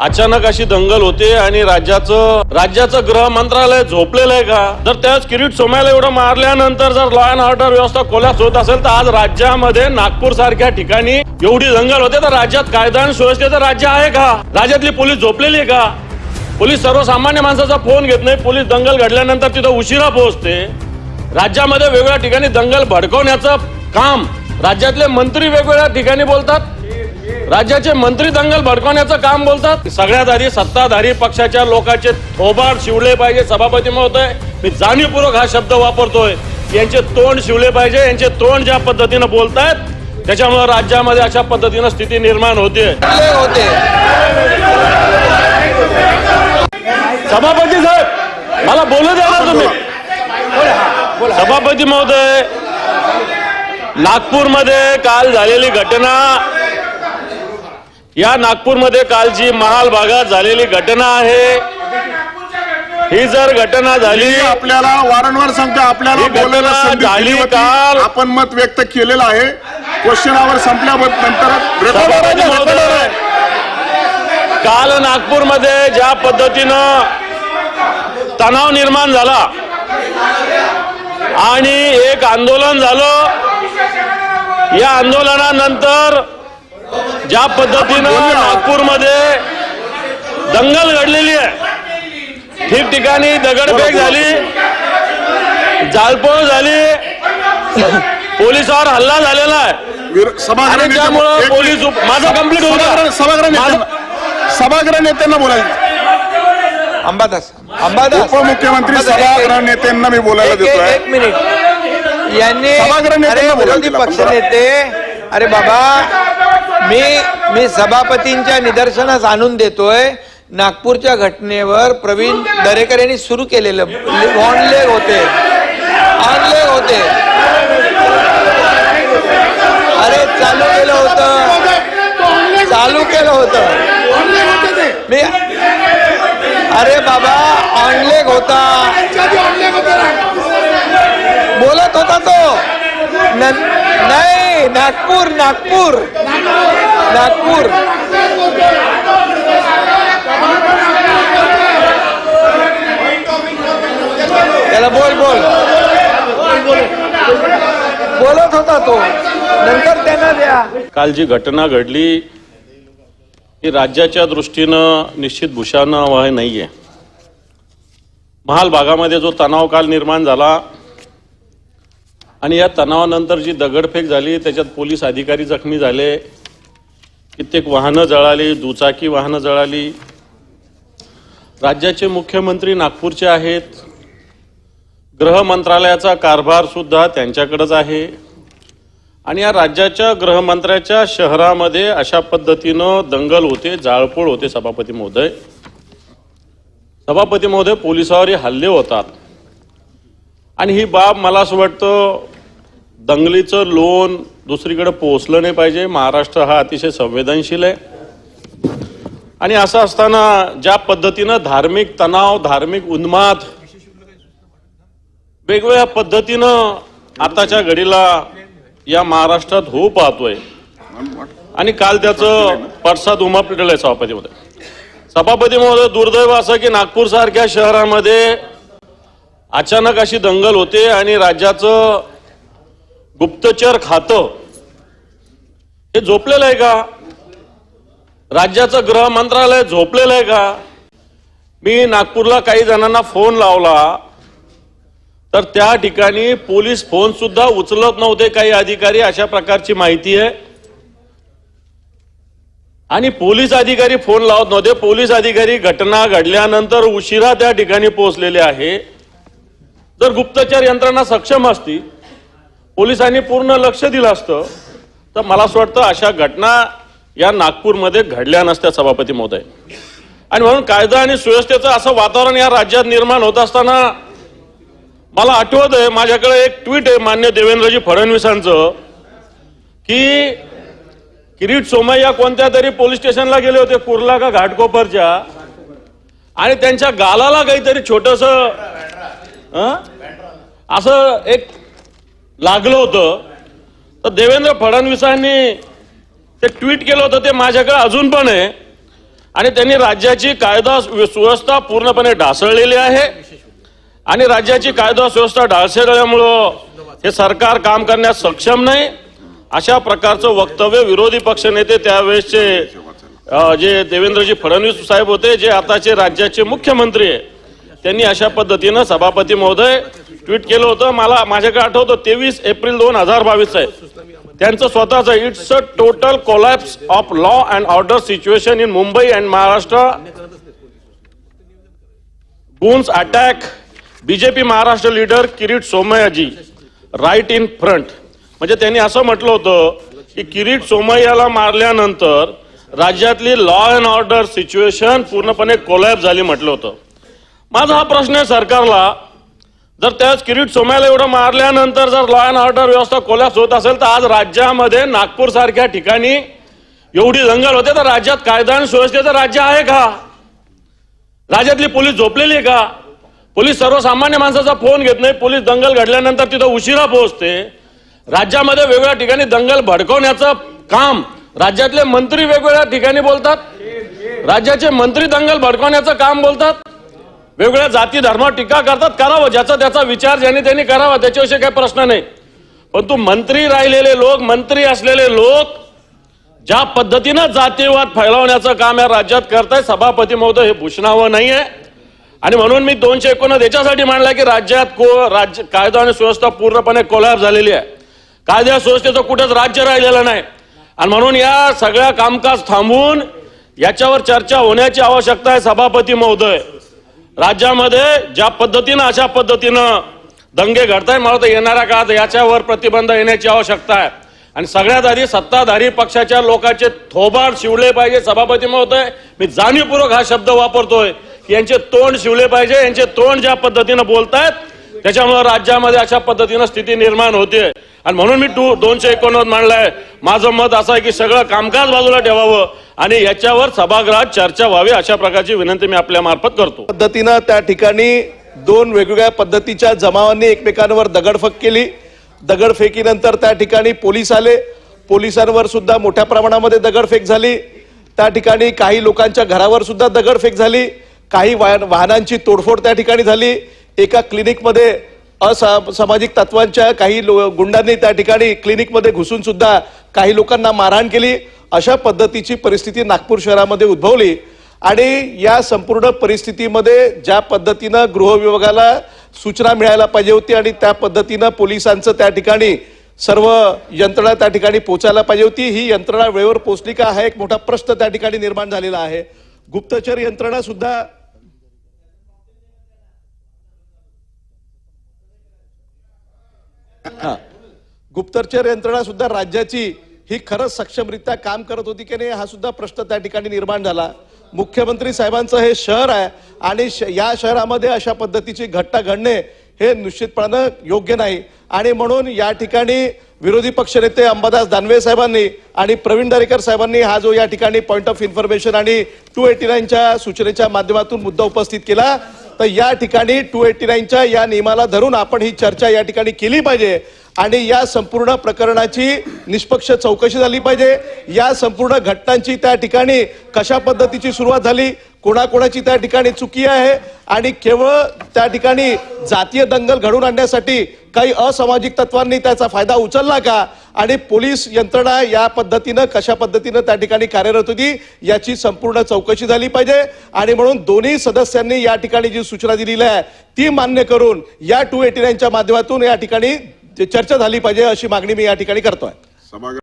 अचानक अशी दंगल होते आणि राज्याचं राज्याचं गृह मंत्रालय झोपलेलं आहे का? जर त्याच किरीट सोमायला एवढं मारल्यानंतर जर लॉ अँड ऑर्डर व्यवस्था कोल्यास होत असेल तर आज राज्यामध्ये नागपूर सारख्या ठिकाणी एवढी दंगल होते. तर राज्यात कायदा आणि सुव्यवस्थेचं राज्य आहे का? राज्यातली पोलीस झोपलेली आहे का? पोलीस सर्वसामान्य माणसाचा फोन घेत नाही. पोलीस दंगल घडल्यानंतर तिथं उशिरा पोहोचते. राज्यामध्ये वेगवेगळ्या ठिकाणी दंगल भडकवण्याचं काम. राज्यातले मंत्री वेगवेगळ्या ठिकाणी बोलतात. राज्याचे मंत्री दंगल भडकवण्याचं काम बोलतात. सगळ्यात आधी सत्ताधारी पक्षाच्या लोकांचे थोबाड शिवले पाहिजे सभापती महोदय. मी जाणीवपूर्वक हा शब्द वापरतोय. यांचे तोंड शिवले पाहिजे यांचे तोंड ज्या पद्धतीनं बोलतायत त्याच्यामुळे राज्यामध्ये अशा पद्धतीनं स्थिती निर्माण होते होते सभापती साहेब मला बोलू द्या ना तुम्ही. सभापती महोदय नागपूरमध्ये काल झालेली घटना या नागपूरमध्ये काल जी महाल भागात झालेली घटना आहे ही जर घटना झाली आपल्याला वारंवार सांगतो आपल्याला बोलायला झाली. काल. आपण मत व्यक्त केलेलं आहे क्वेश्चन आवर संपल्यानंतर काल नागपूरमध्ये ज्या पद्धतीनं तणाव निर्माण झाला आणि एक आंदोलन झालं या आंदोलनानंतर ज्या पद्धतीनं नागपूरमध्ये दंगल घडलेली आहे. ठिकठिकाणी दगडफेक झाली जाळपोळ झाली पोलिसावर हल्ला झालेला आहे. त्यामुळं पोलीस माझं होऊ द्या. सभागृह- सभागृह नेत्यांना बोलायचं. अंबादास अंबादास. उपमुख्यमंत्री सभागृह नेत्यांना मी बोलायला एक- एक- मिनिट. यांनी विरोधी पक्ष नेते अरे बाबा मी मी सभापतींच्या निदर्शनास आणून देतोय. नागपूरच्या घटनेवर प्रवीण दरेकर यांनी सुरू केलेलं ऑनलेग होते. ऑनलेग होते. अरे चालू केलं होतं. चालू केलं होतं. मी अरे बाबा ऑनलेग होता. बोलत होता तो. नाही नागपूर नागपूर. नागपूर. त्याला बोल बोल. बोलत होता तो. नंतर त्यांना द्या. काल जी घटना घडली ही राज्याच्या दृष्टीनं निश्चित भूषणावह नाहीये. महाल भागामध्ये जो तणाव काल निर्माण झाला आणि या तणावानंतर जी दगडफेक झाली त्याच्यात पोलीस अधिकारी जखमी झाले कित्येक वाहनं जळाली दुचाकी वाहनं जळाली. राज्याचे मुख्यमंत्री नागपूरचे आहेत. गृह मंत्रालयाचा कारभारसुद्धा त्यांच्याकडंच आहे. आणि या राज्याच्या गृहमंत्र्याच्या शहरामध्ये अशा पद्धतीनं दंगल होते जाळपोळ होते सभापती महोदय. सभापती महोदय पोलिसावरही हल्ले होतात. आणि ही बाब मला असं वाटतं दंगलीचं लोन दुसरीकडे पोहोचलं नाही पाहिजे. महाराष्ट्र हा अतिशय संवेदनशील आहे. आणि असं असताना ज्या पद्धतीनं धार्मिक तणाव धार्मिक उन्माद वेगवेगळ्या पद्धतीनं आताच्या घडीला या महाराष्ट्रात होऊ पाहतोय. आणि काल त्याचं पडसाद उमापलेलं आहे सभापतीमध्ये. सभापती महोदय दुर्दैव असं की नागपूर सारख्या शहरामध्ये अचानक अशी दंगल होते आणि राज्याचं गुप्तचर खातं. हे झोपलेलं आहे का? राज्याचं गृह मंत्रालय झोपलेलं आहे का? मी नागपूरला काही जणांना फोन लावला तर त्या ठिकाणी पोलीस फोन सुद्धा उचलत नव्हते काही अधिकारी अशा प्रकारची माहिती आहे. आणि पोलीस अधिकारी फोन लावत नव्हते. पोलीस अधिकारी घटना घडल्यानंतर उशिरा त्या ठिकाणी पोहोचलेले आहे. जर गुप्तचर यंत्रणा सक्षम असती पोलिसांनी पूर्ण लक्ष दिलं असतं तर मला असं वाटतं अशा घटना या नागपूरमध्ये घडल्या नसत्या सभापती महोदय. आणि म्हणून कायदा आणि सुव्यवस्थेचं असं वातावरण या राज्यात निर्माण होत असताना मला आठवत आहे माझ्याकडे एक ट्विट आहे मान्य देवेंद्रजी फडणवीसांचं की किरीट सोमय्या कोणत्या तरी पोलीस स्टेशनला गेले होते कुर्ला का घाटकोपरच्या आणि त्यांच्या गालाला काहीतरी छोटस असं एक लागलं होतं. तर देवेंद्र फडणवीसांनी ते ट्विट केलं होतं ते माझ्याकडे अजून पण आहे. आणि त्यांनी राज्याची कायदा सुव्यवस्था पूर्णपणे ढासळलेली आहे. आणि राज्याची कायदा सुव्यवस्था ढासळल्यामुळं हे सरकार काम करण्यास सक्षम नाही. अशा प्रकारचं वक्तव्य विरोधी पक्षनेते त्यावेळेसचे जे देवेंद्रजी फडणवीस साहेब होते जे आताचे राज्याचे मुख्यमंत्री आहे. त्यांनी अशा पद्धतीनं सभापती महोदय ट्विट केलं होतं. मला माझ्याकडे आठवतं तेवीस एप्रिल दोन हजार बावीस आहे. त्यांचं स्वतःचं it's a total collapse of law and order situation in Mumbai and Maharashtra. Goons attack. BJP Maharashtra leader Kirit Somaiya ji. Right in front. म्हणजे त्यांनी असं म्हटलं होतं की किरीट सोमय्याला मारल्यानंतर राज्यातली लॉ अँड ऑर्डर सिच्युएशन पूर्णपणे कोलॅप झाली म्हटलं होतं. माझा हा प्रश्न आहे सरकारला. जर त्याच किरीट सोमायला एवढं मारल्यानंतर जर लॉ अँड ऑर्डर व्यवस्था कोलॅप्स होत असेल तर आज राज्यामध्ये नागपूर सारख्या ठिकाणी एवढी दंगल होते तर राज्यात कायदा आणि सुव्यवस्थेचं राज्य आहे का? राज्यातली पोलीस झोपलेली आहे का? पोलीस सर्वसामान्य माणसाचा फोन घेत नाही पोलीस दंगल घडल्यानंतर तिथं उशिरा पोहोचते. राज्यामध्ये वेगवेगळ्या ठिकाणी दंगल भडकवण्याचं काम राज्यातले मंत्री वेगवेगळ्या ठिकाणी बोलतात. राज्याचे मंत्री दंगल भडकवण्याचं काम बोलतात. वेगवेगळ्या जाती धर्मावर टीका करतात करावं. ज्याचा त्याचा विचार ज्यांनी त्यांनी करावा त्याच्याविषयी काही प्रश्न नाही. परंतु मंत्री राहिलेले लोक मंत्री असलेले लोक ज्या पद्धतीनं जातीवाद फैलावण्याचं काम या राज्यात करताय सभापती महोदय हे भूषणावं नाहीये. आणि म्हणून मी दोनशे एकोणीस याच्यासाठी मांडला की राज्यात को राज्य कायदा आणि सुव्यवस्था पूर्णपणे कोलॅप झालेली आहे. कायदा सुव्यवस्थेचं कुठंच राज्य राहिलेलं नाही. आणि म्हणून या सगळ्या कामकाज थांबवून याच्यावर चर्चा होण्याची आवश्यकता आहे सभापती महोदय. राज्यामध्ये ज्या पद्धतीनं अशा पद्धतीनं दंगे घडताय मला तर येणाऱ्या काळात याच्यावर प्रतिबंध येण्याची आवश्यकता आहे. आणि सगळ्यात आधी सत्ताधारी पक्षाच्या लोकांचे थोबाड शिवले पाहिजे सभापती महोदय. मी जाणीवपूर्वक हा शब्द वापरतोय की यांचे तोंड शिवले पाहिजे यांचे तोंड ज्या पद्धतीनं बोलतायत त्याच्यामुळे राज्यामध्ये अशा पद्धतीनं स्थिती निर्माण होते आणि म्हणून मी टू दोनशे एकोणनव्वद मांडलाय. माझं मत असं आहे की सगळं कामकाज बाजूला ठेवावं. आणि याच्यावर सभागृहात चर्चा व्हावी अशा प्रकारची विनंती मी आपल्या मार्फत करतो. पद्धतीनं त्या ठिकाणी दोन वेगवेगळ्या पद्धतीच्या जमावांनी एकमेकांवर दगडफेक केली. दगडफेकीनंतर त्या ठिकाणी पोलीस आले. पोलिसांवर सुद्धा मोठ्या प्रमाणामध्ये दगडफेक झाली. त्या ठिकाणी काही लोकांच्या घरावर सुद्धा दगडफेक झाली. काही वाहनांची तोडफोड त्या ठिकाणी झाली. एका क्लिनिकमध्ये असामाजिक तत्वांच्या काही लो- गुंडांनी त्या ठिकाणी क्लिनिकमध्ये घुसून सुद्धा काही लोकांना मारहाण केली. अशा पद्धतीची परिस्थिती नागपूर शहरामध्ये उद्भवली. आणि या संपूर्ण परिस्थितीमध्ये ज्या पद्धतीनं गृह विभागाला सूचना मिळायला पाहिजे होती आणि त्या पद्धतीनं पोलिसांचं त्या ठिकाणी सर्व यंत्रणा त्या ठिकाणी पोचायला पाहिजे होती ही यंत्रणा वेळेवर पोहोचली का हा एक मोठा प्रश्न त्या ठिकाणी निर्माण झालेला आहे. गुप्तचर यंत्रणा सुद्धा हा. गुप्तचर यंत्रणा सुद्धा राज्याची ही खरंच सक्षमरित्या काम करत होती की नाही हा सुद्धा प्रश्न त्या ठिकाणी निर्माण झाला. मुख्यमंत्री साहेबांचं हे शहर आहे आणि श- या शहरामध्ये अशा पद्धतीची घटना घडणे हे निश्चितपणानं योग्य नाही. आणि म्हणून या ठिकाणी विरोधी पक्षनेते अंबादास दानवे साहेबांनी आणि प्रवीण दरेकर साहेबांनी हा जो या ठिकाणी पॉईंट ऑफ इन्फॉर्मेशन आणि टू एटी नाईनच्या सूचनेच्या माध्यमातून मुद्दा उपस्थित केला. तर या ठिकाणी टू एटी नाईनच्या या नियमाला धरून आपण ही चर्चा या ठिकाणी केली पाहिजे आणि या संपूर्ण प्रकरणाची निष्पक्ष चौकशी झाली पाहिजे. या संपूर्ण घटनांची त्या ठिकाणी कशा पद्धतीची सुरुवात झाली कोणाकोणाची त्या ठिकाणी चुकी आहे आणि केवळ त्या ठिकाणी जातीय दंगल घडवून आणण्यासाठी काही असामाजिक तत्वांनी त्याचा फायदा उचलला का? आणि पोलीस यंत्रणा या पद्धतीनं कशा पद्धतीनं त्या ठिकाणी कार्यरत होती याची संपूर्ण चौकशी झाली पाहिजे. आणि म्हणून दोन्ही सदस्यांनी या ठिकाणी जी सूचना दिलेली आहे ती मान्य करून या टू एटी नाईनच्या माध्यमातून या ठिकाणी चर्चा झाली पाहिजे अशी मागणी मी या ठिकाणी करतोय.